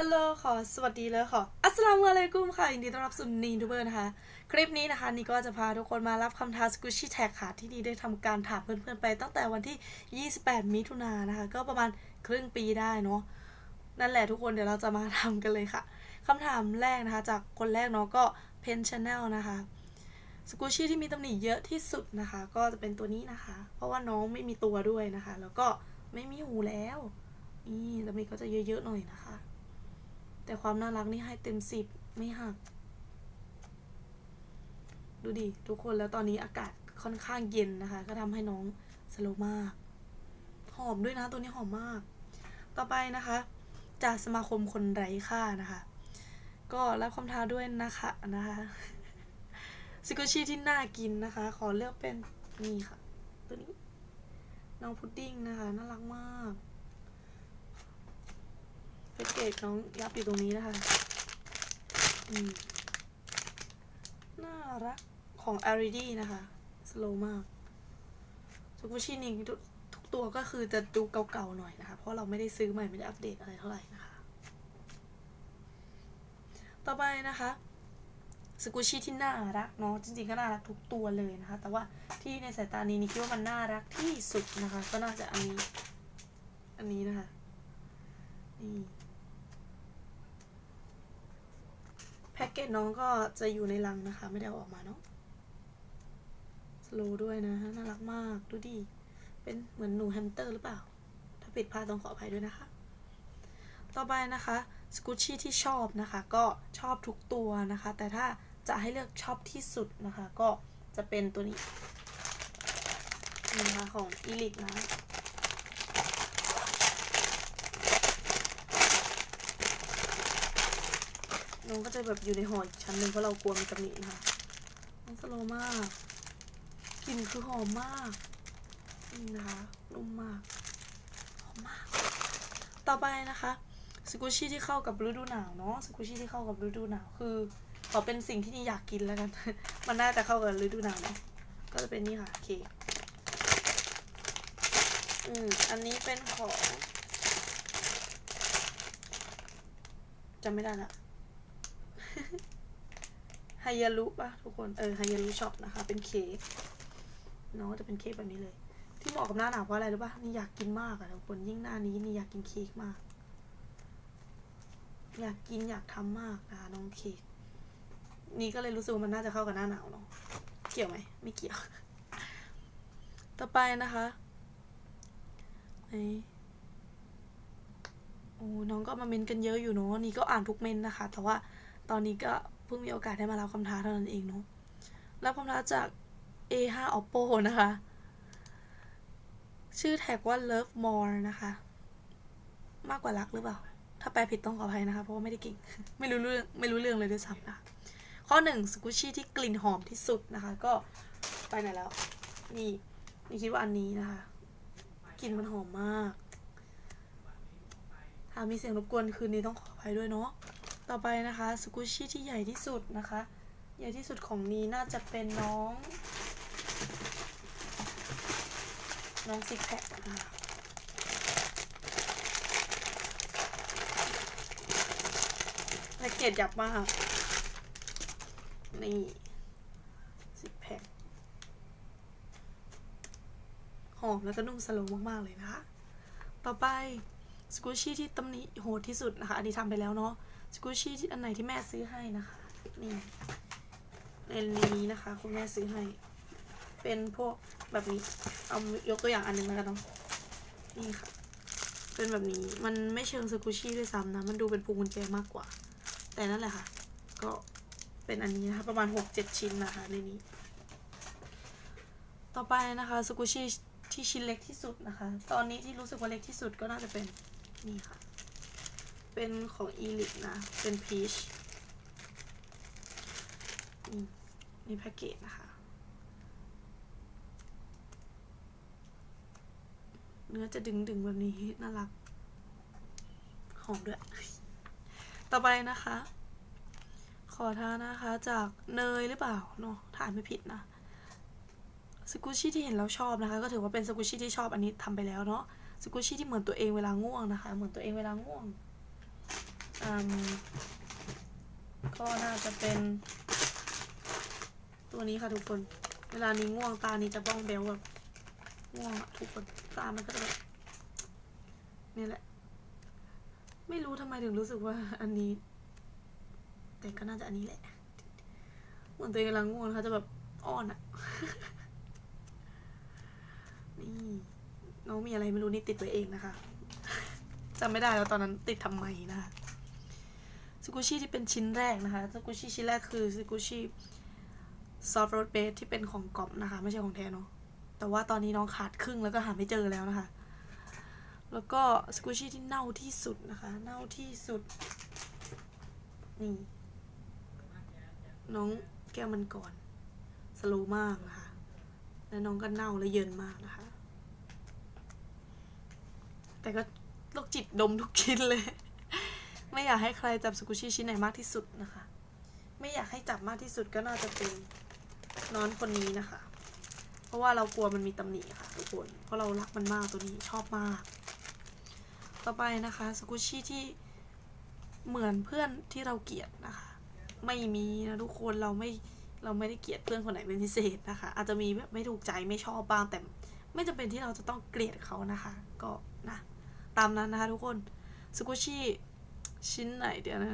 ฮัลโหลขอสวัสดีเลยขออัสลามุอะลัยกุมค่ะ ยินดีต้อนรับสู่นีทูเบอร์นะคะ คลิปนี้นะคะนี่ก็จะพาทุกคนมารับคำท้าสกูชี่แท็กค่ะ ที่นี่ได้ทำการถามเพื่อนๆไปตั้งแต่วันที่ 28 มิถุนายนนะคะ ก็ประมาณครึ่งปีได้เนาะ นั่นแหละทุกคนเดี๋ยวเราจะมาทำกันเลยค่ะ คำถามแรกนะคะ จากคนแรกเนาะก็เพนชาแนลนะคะสกูชี่ที่มีตำหนิเยอะที่สุดนะคะ ก็จะเป็นตัวนี้นะคะ เพราะว่าน้องไม่มีตัวด้วยนะคะ แล้วก็ไม่มีหูแล้วนี่ตำหนิก็จะเยอะๆหน่อยนะคะ แต่ความน่ารักนี่ให้เต็มสิบไม่หัก ดูดิทุกคนแล้วตอนนี้อากาศค่อนข้างเย็นนะคะ ก็ทำให้น้องสโลมาก หอมด้วยนะตัวนี้หอมมาก ต่อไปนะคะ จากสมาคมคนไร้ค่านะคะ ก็รับคำท้าด้วยนะคะนะคะสกุชี่ที่น่ากินนะคะ ขอเลือกเป็นนี่ค่ะ ตัวนี้ น้องพุดดิ้งนะคะ น่ารักมาก แพ็กเกจน้องยับอยู่ตรงนี้นะคะอืมน่ารักของอาริดี้นะคะ สโลมากสกุชินิงทุกทุกตัวก็คือจะดูเก่าๆหน่อยนะคะ เพราะเราไม่ได้ซื้อใหม่ไม่ได้อัปเดตอะไรเท่าไหร่นะคะ ต่อไปนะคะสกุชิที่น่ารักเนาะจริงๆก็น่ารักทุกตัวเลยนะคะ แต่ว่าที่ในสายตานี้นี่คิดว่ามันน่ารักที่สุดนะคะ ก็น่าจะอันนี้ อันนี้นะคะนี่ แพ็กเกจน้องก็จะอยู่ในลังนะคะ ไม่ได้อออกมาเนาะสโลด้วยนะน่ารักมากดูดิเป็นเหมือนหนูแฮมสเตอร์หรือเปล่า ถ้าผิดพลาดต้องขออภัยด้วยนะคะ ต่อไปนะคะสกูชี่ที่ชอบนะคะ ก็ชอบทุกตัวนะคะ แต่ถ้าจะให้เลือกชอบที่สุดนะคะ ก็จะเป็นตัวนี้นะคะของอีลิกนะ น้องก็จะแบบอยู่ในห่ออีกชั้นหนึ่งเพราะเรากลัวมีตำหนินะคะน้องสโลมากกลิ่นคือหอมมากนี่นะคะนุ่มมากหอมมาก ต่อไปนะคะสกูชี่ที่เข้ากับฤดูหนาวเนาะสกูชี่ที่เข้ากับฤดูหนาวคือขอเป็นสิ่งที่นี่อยากกินแล้วกัน มันน่าจะเข้ากับฤดูหนาวเนาะก็จะเป็นนี่ค่ะเค้กอืมอันนี้เป็นของจำไม่ได้ละ ไฮยารุป่ะทุกคน เออไฮยารุช็อปนะคะ เป็นเค้กเนาะจะเป็นเค้กแบบนี้เลย ที่เหมาะกับหน้าหนาวเพราะอะไรรู้ป่ะนี่อยากกินมากอะทุกคนยิ่งหน้านี้นี่อยากกินเค้กมาก อยากกินอยากทำมากนะคะน้องเค้กนี่ก็เลยรู้สึกว่ามันน่าจะเข้ากับหน้าหนาวเนาะเกี่ยวไหมไม่เกี่ยว ต่อไปนะคะไหนโอ้น้องก็มาเมนกันเยอะอยู่เนาะนี่ก็อ่านทุกเมนนะคะ แต่ว่า ตอนนี้ก็เพิ่งมีโอกาสได้มารับคำท้าเท่านั้นเองเนาะรับคำท้าจาก A5 Oppo นะคะ ชื่อแท็กว่า love more นะคะ มากกว่ารักหรือเปล่า ถ้าแปลผิดต้องขออภัยนะคะ เพราะว่าไม่ได้เก่ง ไม่รู้เรื่องไม่รู้เรื่องเลยด้วยซ้ำนะคะข้อหนึ่งสกุชี่ที่กลิ่นหอมที่สุดนะคะ ก็ไปไหนแล้ว นี่นี่คิดว่าอันนี้นะคะกลิ่นมันหอมมากถ้ามีเสียงรบกวนคืนนี้ต้องขออภัยด้วยเนาะ ต่อไปนะคะสกูชี่ที่ใหญ่ที่สุดนะคะ ใหญ่ที่สุดของนี้น่าจะเป็นน้อง น้องซิกแพคนะคะแพ็กเกจยับมากนี่ซิกแพคหอมแล้วก็นุ่มสโลว์มาก ๆ เลยนะคะ ต่อไปสกูชี่ที่ตำหนิโหดที่สุดนะคะ อันนี้ทำไปแล้วเนาะ สกูชี่อันไหนที่แม่ซื้อให้นะคะ นี่ในนี้นะคะ คุณแม่ซื้อให้ เป็นพวกแบบนี้ เอายกตัวอย่างอันนึงแล้วกันเนาะนี่ค่ะ เป็นแบบนี้ มันไม่เชิงสกูชี่ด้วยซ้ำนะ มันดูเป็นพวงกุญแจมากกว่า แต่นั่นแหละค่ะ ก็เป็นอันนี้นะคะ ประมาณหกเจ็ดชิ้นนะคะในนี้ ต่อไปนะคะสกูชี่ที่ชิ้นเล็กที่สุดนะคะ ตอนนี้ที่รู้สึกว่าเล็กที่สุดก็น่าจะเป็นนี่ค่ะ เป็นของอีลิกนะ เป็นพีชนี่นี่แพ็กเกจนะคะ เนื้อจะดึงดึงแบบนี้ น่ารัก หอมด้วย ต่อไปนะคะ ขอท้านะคะจากเนยหรือเปล่าเนาะถ้าอ่านไม่ผิดนะ สกูชี่ที่เห็นแล้วชอบนะคะ ก็ถือว่าเป็นสกูชี่ที่ชอบอันนี้ทำไปแล้วเนาะสกูชี่ที่เหมือนตัวเองเวลาง่วงนะคะ เหมือนตัวเองเวลาง่วง ก็น่าจะเป็น ตัวนี้ค่ะทุกคน เวลานี้ง่วงตานี้จะบ้องเบลแบบง่วงอะทุกคนตามันก็จะแบบนี่แหละ ไม่รู้ทำไมถึงรู้สึกว่าอันนี้ แต่ก็น่าจะอันนี้แหละเหมือนตัวเองกำลังง่วงนะคะจะแบบอ้อนอะนี่น้องมีอะไรไม่รู้นี่ติดไว้เองนะคะจำไม่ได้แล้วตอนนั้นติดทำไมนะคะ สกุชี่ที่เป็นชิ้นแรกนะคะสกุชี่ชิ้นแรกคือสกุชี่ซอฟต์โรดเบสที่เป็นของกรอบนะคะ ไม่ใช่ของแท้เนาะแต่ว่าตอนนี้น้องขาดครึ่งแล้วก็หาไม่เจอแล้วนะคะ แล้วก็สกุชี่ที่เน่าที่สุดนะคะ เน่าที่สุด นี่ น้องแก้วมันก่อนสโลมากนะคะ แล้วน้องก็เน่าและเยินมากนะคะ แต่ก็โรคจิตดมทุกชิ้นเลย ไม่อยากให้ใครจับสกุชี่ชิ้นไหนมากที่สุดนะคะ ไม่อยากให้จับมากที่สุดก็น่าจะเป็นน้อนคนนี้นะคะ เพราะว่าเรากลัวมันมีตำหนิค่ะทุกคนเพราะเรารักมันมากตัวนี้ชอบมาก ต่อไปนะคะสกุชี่ที่เหมือนเพื่อนที่เราเกลียดนะคะ ไม่มีนะทุกคนเราไม่เราไม่ได้เกลียดเพื่อนคนไหนเป็นพิเศษนะคะ อาจจะมีแบบไม่ถูกใจไม่ชอบบ้างแต่ไม่จำเป็นที่เราจะต้องเกลียดเขานะคะ ก็นะตามนั้นนะคะทุกคนสกุชี่ ชิ้นไหนเดี๋ยวนะ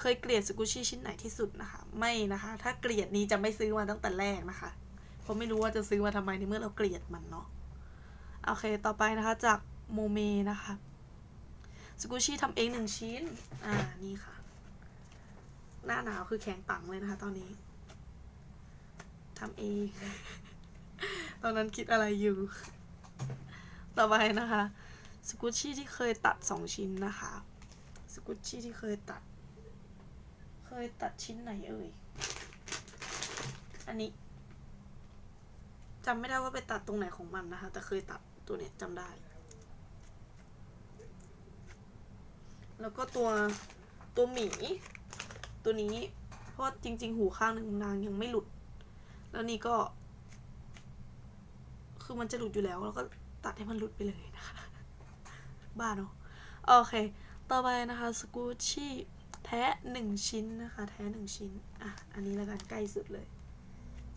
เคยเกลียดสกุชี่ชิ้นไหนที่สุดนะคะ ไม่นะคะ ถ้าเกลียดนี้จะไม่ซื้อมาตั้งแต่แรกนะคะเพราะไม่รู้ว่าจะซื้อมาทำไมในเมื่อเราเกลียดมันเนาะโอเคต่อไปนะคะจากโมเมนะคะสกุชี่ทำเองหนึ่งชิ้น อ่า นี่ค่ะ หน้าหนาวคือแข็งปังเลยนะคะ ตอนนี้ทำเอง ตอนนั้นคิดอะไรอยู่ ต่อไปนะคะ สกุชชี่ที่เคยตัดสองชิ้นนะคะ สกุชชี่ที่เคยตัด เคยตัดชิ้นไหนเอ่ย อันนี้จำไม่ได้ว่าไปตัดตรงไหนของมันนะคะ แต่เคยตัดตัวเนี้ยจำได้ แล้วก็ตัวตัวหมี ตัวนี้ เพราะว่าจริง ๆ หูข้างหนึ่งนางยังไม่หลุด แล้วนี่ก็ คือมันจะหลุดอยู่แล้ว แล้วก็ตัดให้มันหลุดไปเลยนะคะ บ้าเนาะโอเค ต่อไปนะคะสกูชี่แท้หนึ่งชิ้นนะคะ แท้หนึ่งชิ้น อะ อันนี้ล้วกันใกล้สุดเลย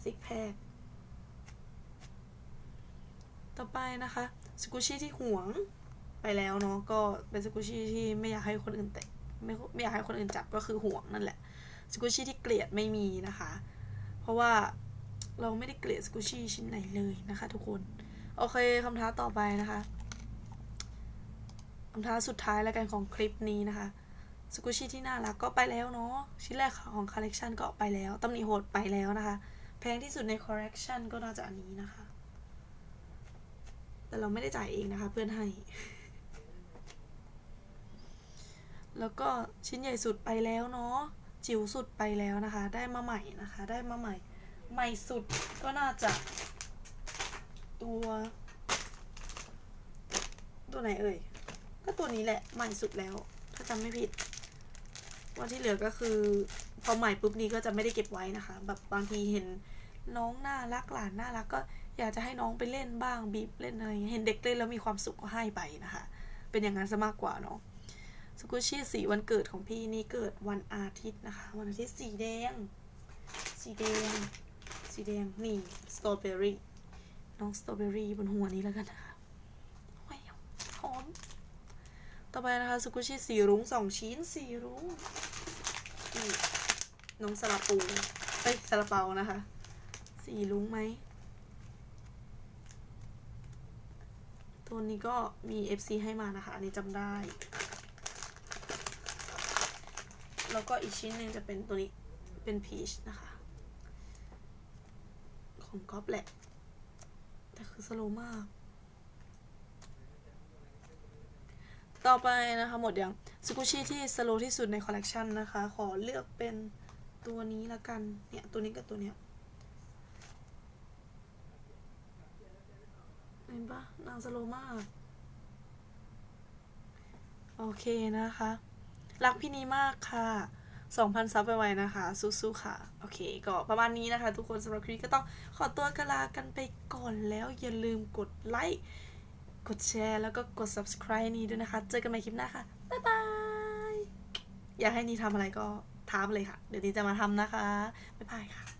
ซิกแพคต่อไปนะคะสกูชี่ที่ห่วงไปแล้วเนาะก็เป็นสกูชี่ที่ไม่อยากให้คนอื่นแตะไม่ไม่อยากให้คนอื่นจับก็คือห่วงนั่นแหละสกูชี่ที่เกลียดไม่มีนะคะ เพราะว่าเราไม่ได้เกลียดสกูชี่ชิ้นไหนเลยนะคะ ทุกคน โอเคคำท้าต่อไปนะคะ คำท้าสุดท้ายแล้วกันของคลิปนี้นะคะสกูชี่ที่น่ารักก็ไปแล้วเนาะชิ้นแรกของคอลเลกชันก็ไปแล้วตำหนิโหดไปแล้วนะคะ แพงที่สุดในคอลเลกชันก็น่าจะอันนี้นะคะ แต่เราไม่ได้จ่ายเองนะคะ เพื่อนให้ แล้วก็ชิ้นใหญ่สุดไปแล้วเนาะจิ๋วสุดไปแล้วนะคะ ได้มาใหม่นะคะ ได้มาใหม่ ใหม่สุดก็น่าจะ ตัว ตัวไหนเอ่ย ก็ตัวนี้แหละใหม่สุดแล้ว ถ้าจำไม่ผิด วันที่เหลือก็คือ พอใหม่ปุ๊บนี้ก็จะไม่ได้เก็บไว้นะคะ แบบบางทีเห็นน้องน่ารักหลานน่ารักก็อยากจะให้น้องไปเล่นบ้างบีบเล่นอะไรเงี้ยเห็นเด็กเล่นแล้วมีความสุขก็ให้ไปนะคะ เป็นอย่างนั้นซะมากกว่าเนาะสกุชี่สีวันเกิดของพี่นี่เกิดวันอาทิตย์นะคะ วันอาทิตย์สีแดง สีแดง สีแดงนี่สตรอเบอรี่น้องสตรอเบอรี่บนหัวนี้แล้วกันนะคะว้าวหอม ต่อไปนะคะสกุชี่สีรุ้งสองชิ้นสีรุ้งนี่น้องสลับปูเอ้ยสลับเปานะคะ สีรุ้งไหมตัวนี้ก็มี FC ให้มานะคะ อันนี้จำได้ แล้วก็อีกชิ้นหนึ่งจะเป็นตัวนี้เป็นพีชนะคะ ของก๊อฟแหละ แต่คือสโลมาก ต่อไปนะคะ หมดยังสกุชี่ที่สโลที่สุดในคอลเลกชันนะคะ ขอเลือกเป็นตัวนี้ละกัน เนี่ย ตัวนี้กับตัวเนี้ยเห็นปะนางสโลมาก โอเคนะคะ รักพี่นี้มากค่ะ 2,000 ซับไปไวนะคะ สู้ๆค่ะ โอเค ก็ประมาณนี้นะคะ ทุกคนสำหรับคลิปก็ต้องขอตัวกลากันไปก่อนแล้วอย่าลืมกดไลค์ กดแชร์ แล้วก็กด subscribe นี้ด้วยนะคะ เจอกันใหม่คลิปหน้าค่ะ บ๊ายบาย อยากให้นีทำอะไรก็ทามเลยค่ะ เดี๋ยวนีจะมาทำนะคะ บ๊ายบายค่ะ